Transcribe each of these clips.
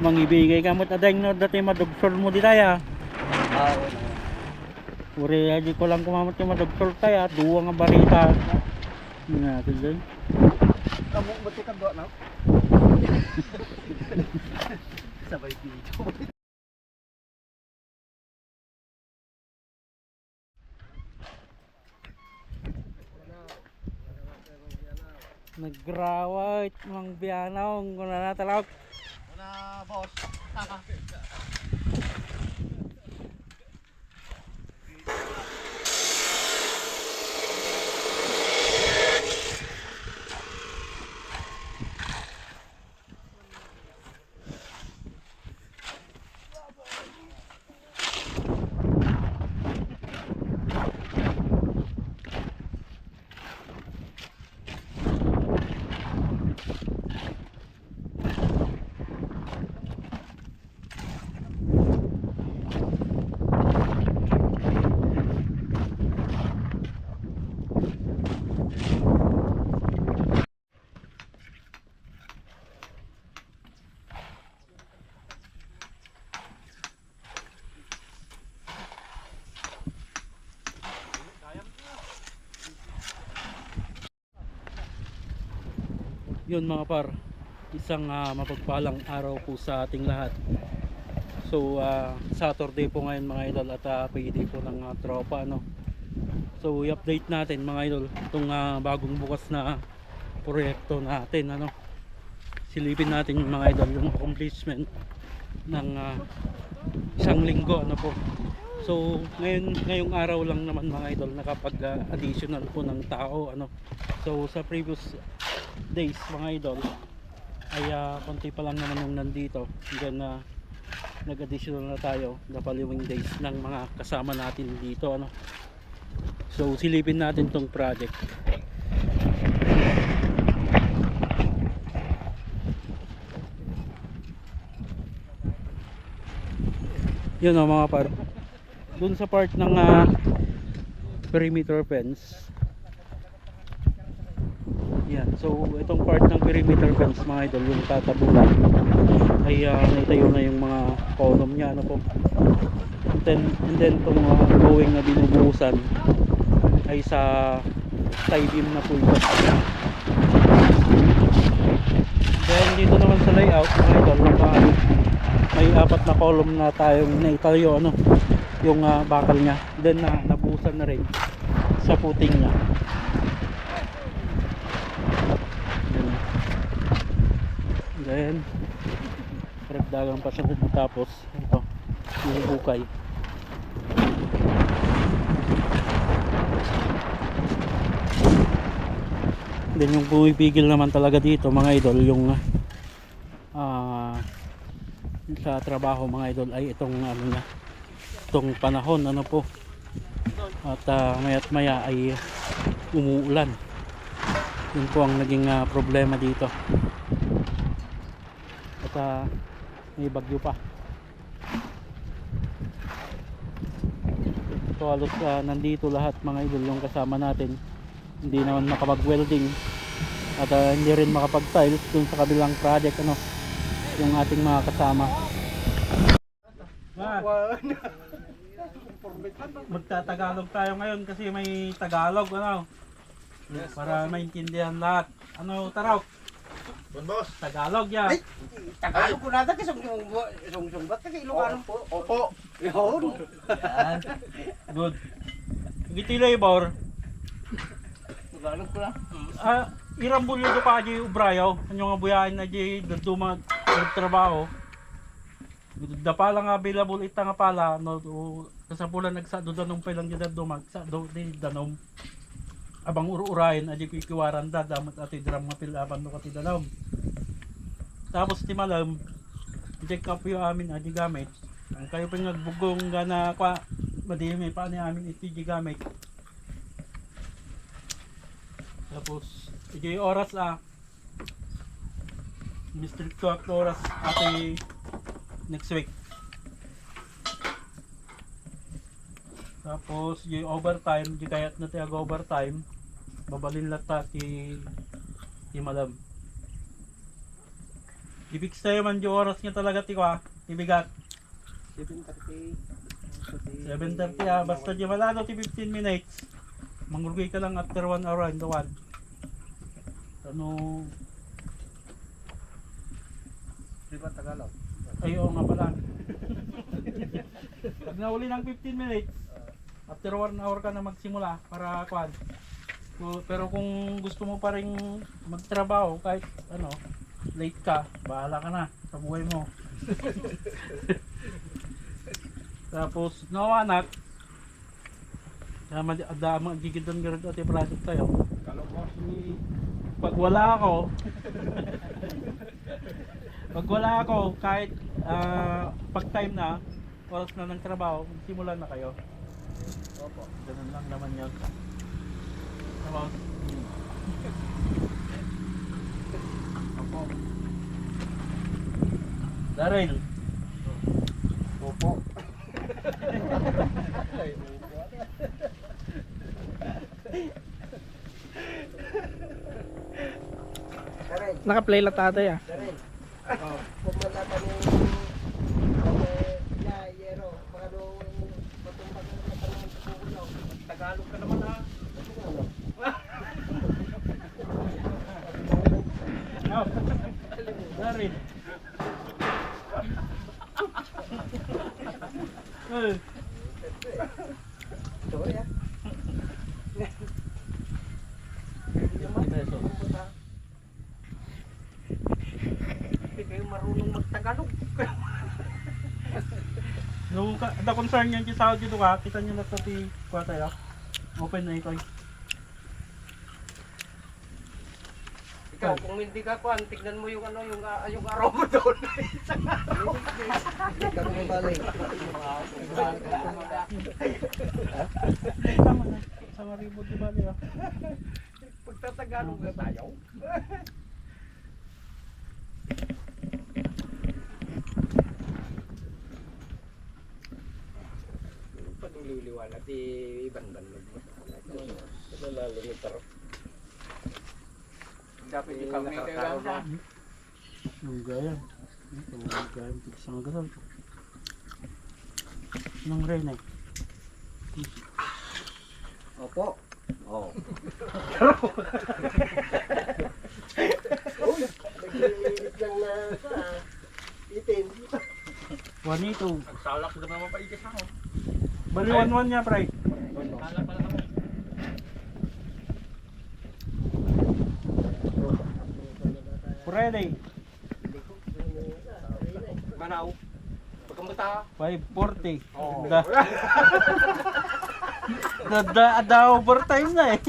mangibigay ka mo tadeng no dati madugsol mo di tayo. Ah. Uri aja ko lang kumamot yung madugsol tayo. Duwa nga barita. Nga tuloy. Kamu betul kan doa nak? Sabay video. Nagrawat mga biyanaw kung na natalak. Sana boss. Yun mga par, isang ah, mapagpalang araw po sa ating lahat. So ah, Saturday po ngayon mga idol at uh, payday po ng ah, tropa no. So i-update natin mga idol itong ah, bagong bukas na proyekto natin ano. Silipin natin mga idol yung accomplishment ng ah, isang linggo ano po. So ngayon ngayong araw lang naman mga idol nakapag ah, additional po ng tao ano. So sa previous days mga idol ay ah, konti pa lang naman yung nandito. Then na nag-additional na tayo the following days ng mga kasama natin dito ano. So silipin natin tong project. Yun o mga par dun sa part ng ah, perimeter fence. So, itong part ng perimeter fence mga idol, yung tatabunan ay uh, naitayo na yung mga column niya ano po. And then, and then itong uh, going na binubuhusan ay sa tie beam na po ito. Then dito naman sa layout mga idol, naka, may apat na column na tayong naitayo ano, yung uh, bakal niya. Then na nabuhusan na rin sa puting niya. Then, karagdagan pa siya tapos ito, yung bukay. Then yung pumipigil naman talaga dito mga idol yung ah sa trabaho mga idol ay itong ano niya itong panahon ano po. At uh, maya't maya ay umuulan. Yun po ang naging ah, problema dito ah, may bagyo pa. So halos ah, nandito lahat mga idol yung kasama natin. Hindi naman makapag welding at ah, hindi rin makapag tiles dun sa kabilang project ano yung ating mga kasama. Magtatagalog tayo ngayon kasi may tagalog ano? Para maintindihan lahat. Ano taraw Bon boss. tagalog ya Ay, Tagalog ko na dati sung sung sung sung ba't kasi Ilocano po? Opo. Yun. good giti labor Tagalog ko na. ah irambulyo do pa di ubrayaw anyo nga buyain na di mag trabaho da pala nga available ita nga pala no sa bulan nagsa do danong pa lang di dumag sa do di danom abang uru-urayan adi ko ikiwaran da damat ati dram nga pilaban do kati danom tapos ti malam up yung amin adi gamit. Ang kayo pa nagbugong gana kwa madimi pa ni amin iti gamit. Tapos iti oras ah to act oras ati next week tapos yung overtime di kayat na tiag overtime babalin lata ti ti madam Ibig sa'yo man yung oras nga talaga tiko ah. Ibigat. 7.30. 7.30 ah. Basta di malalo ti 15 minutes. Mangurugay ka lang after 1 hour and 1. Ano, Di ba Tagalog? ay oo nga pala. Pag nauli ng 15 minutes, after 1 hour ka na magsimula para kwan. So, pero kung gusto mo pa rin magtrabaho kahit ano, late ka, bahala ka na sa buhay mo. Tapos, nawanat, Dama adama gigidan nga rin ati project tayo. Pag wala ako, pag wala ako, kahit ah, pag time na, oras na ng trabaho, simulan na kayo. Opo. Ganun lang naman yun. About, Opo. Daryl, Opo. Naka-play lang tatay ah. Karen. Oh, pumunta pa ni Ya, Yero, baka nung matumbag na naman tanong sa kukulo. Tagalog ka naman ha. oh, Daryl. Eh, Sorry ah. pesos. Hindi kayo marunong magtagalog. Nung ka, the concern yan sa audio ka, kita nyo na sa ti kuha tayo. Open na ito. Ikaw, kung hindi ka kuan, tignan mo yung ano, yung, ah, yung araw mo doon. Kami balik. Tama na. Sa maribod di ba nila? Pagtatagalog na tayo. Panuliliwanag, di iban-ban mo. Nalalo ni Taro. Dapat ikaw nakakaraw Yung gaya. Yung gaya. Isang gasal. Nang eh. Opo. Oo. Uy, nag-iinit lang na sa itin. Juanito. Nagsalak na naman paikis ako. Bali one one niya, pre. Salak pala Friday. Manaw. Pagkamuta. 540. Oo. Da. da, da, da overtime na eh.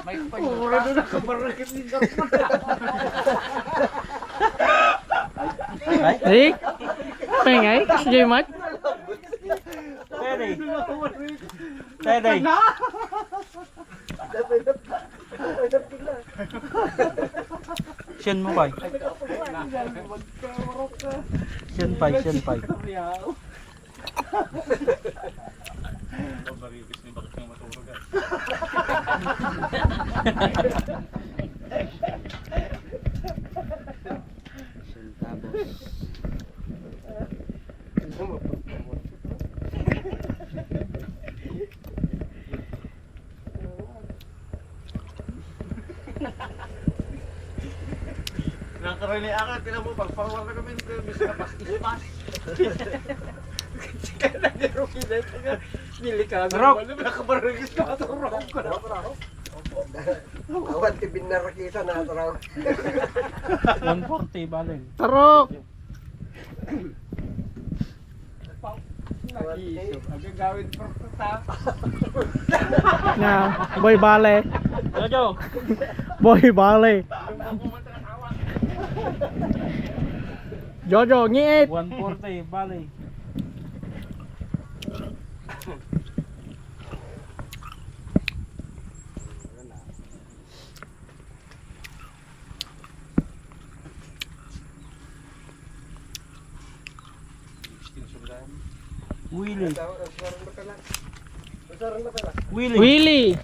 May panyura na nakabarakit ni Darman. Ay, Rick? Pengay? Si J Mart? Friday. Siyan mo ba? Siyan pa, siyan pa. Pabaribis ni ako, tinan mo, pag-forward na kami, bisa na pas-ispas. Kaya nangyaro kineta nga, delikado Rock! naman, nakabarigis ka maturog ko na. Awan ti binarakita na ito raw. 140 baling. Tarok! Nag-iisip. Ang gagawin for ta. Na, boy bale. Jojo. Boy bale. Jojo, ngiit! 140 baling. Willie. Nasaran na pala. Nasaran na pala. Willie. Willie!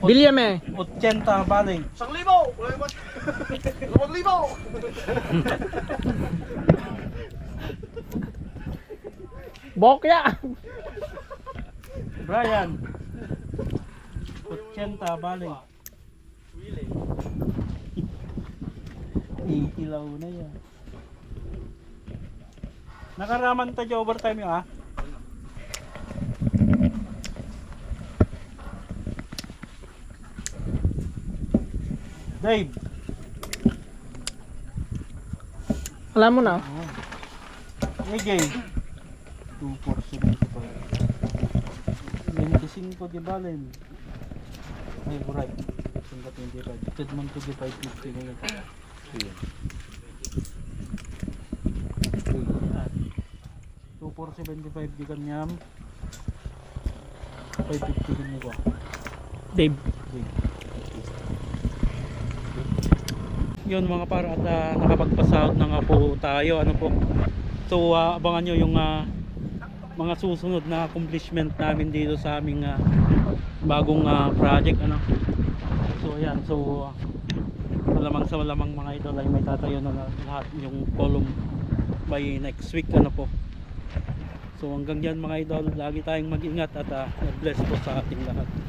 Bilyame. 80 bale. Isang libo! Libo! Bokya. Brian. 80 bale. Ihilaw na yan. Nakaraman tayo overtime yun ah. Dave. Alam mo na. AJ. 2475. 25 di ba len? Ay, right. Sunda 25. Tedman 2550 ngayon. Ayan. Ayan. 2475 di kanyam. 550 din ko. Dave. Yun mga para at ah, nakapagpasahod na nga po tayo ano po. So ah, abangan nyo yung ah, mga susunod na accomplishment namin dito sa aming ah, bagong ah, project ano. So ayan, so ah, malamang sa malamang mga idol ay may tatayo na lahat yung column by next week ano po. So hanggang diyan mga idol, lagi tayong mag-ingat at God bless po sa ating lahat.